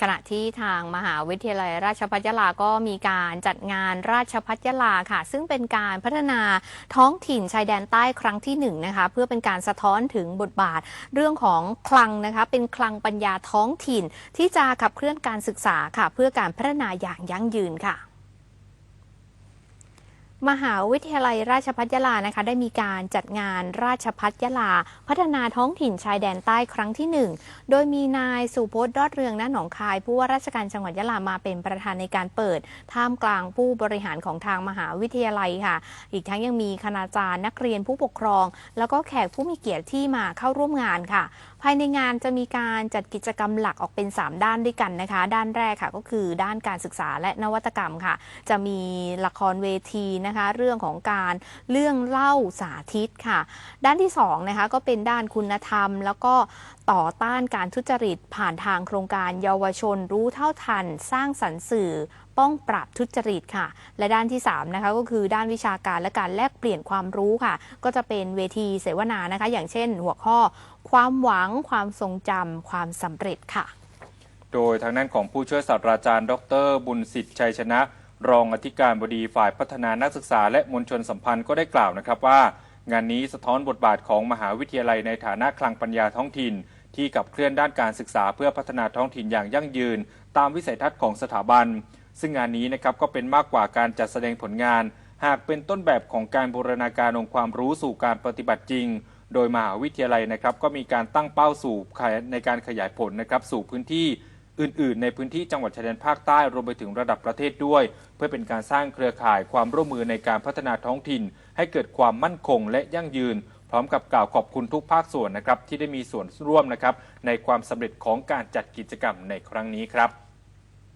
ขณะที่ทางมหาวิทยาลัยราชพัฒยาลาก็มีการจัดงานราชพัฒยาลาค่ะ ซึ่งเป็นการพัฒนาท้องถิ่นชายแดนใต้ครั้งที่หนึ่งนะคะเพื่อเป็นการสะท้อนถึงบทบาทเรื่องของคลังนะคะเป็นคลังปัญญาท้องถิ่นที่จะขับเคลื่อนการศึกษาค่ะ เพื่อการพัฒนาอย่างยั่งยืนค่ะ มหาวิทยาลัยราชภัฏยะลานะคะ ได้มีการจัดงานราชภัฏยะลา พัฒนาท้องถิ่นชายแดนใต้ครั้งที่หนึ่งโดยมีนายสุพจน์รอดเรืองณหนองคาย ผู้ว่าราชการจังหวัดยะลามาเป็นประธานในการเปิด ท่ามกลางผู้บริหารของทางมหาวิทยาลัยค่ะ อีกทั้งยังมีคณาจารย์นักเรียนผู้ปกครอง แล้วก็แขกผู้มีเกียรติที่มาเข้าร่วมงานค่ะ ภายในงานจะมีการจัดกิจกรรมหลักออกเป็น 3 ด้านด้วยกันนะคะ ด้านแรกค่ะก็คือด้านการศึกษาและนวัตกรรมค่ะ จะมีละครเวทีนะนะคะเรื่องของการเรื่องเล่าสาธิตค่ะ ด้านที่2นะคะก็เป็นด้านคุณธรรม แล้วก็ต่อต้านการทุจริตผ่านทางโครงการเยาวชนรู้เท่าทัน สร้างสรรค์สื่อป้องปราบทุจริตค่ะ และด้านที่3นะคะก็คือด้านวิชาการและการแลกเปลี่ยนความรู้ค่ะ ก็จะเป็นเวทีเสวนานะคะ อย่างเช่น หัวข้อ ความหวัง ความทรงจำความสำเร็จค่ะ โดยทางด้านของผู้ช่วยศาสตราจารย์ ดร บุญสิทธิ์ชัยชนะ รองอธิการบดีฝ่ายพัฒนานักศึกษา และมวลชนสัมพันธ์ก็ได้กล่าวนะครับว่า งานนี้สะท้อนบทบาทของมหาวิทยาลัยในฐานะคลังปัญญาท้องถิ่น ที่กับเคลื่อนด้านการศึกษาเพื่อพัฒนาท้องถิ่นอย่างยั่งยืน ตามวิสัยทัศน์ของสถาบัน ซึ่งงานนี้นะครับก็เป็นมากกว่าการจัดแสดงผลงาน หากเป็นต้นแบบของการบูรณาการองค์ความรู้สู่การปฏิบัติจริง โดยมหาวิทยาลัยนะครับก็มีการตั้งเป้าสู่ในการขยายผลนะครับสู่พื้นที่ อื่น ๆ ในพื้นที่จังหวัดชายแดนภาคใต้รวมไปถึงระดับประเทศด้วย เพื่อเป็นการสร้างเครือข่ายความร่วมมือในการพัฒนาท้องถิ่น ให้เกิดความมั่นคงและยั่งยืน พร้อมกับกล่าวขอบคุณทุกภาคส่วนนะครับที่ได้มีส่วนร่วมนะครับในความสำเร็จของการจัดกิจกรรมในครั้งนี้ครับ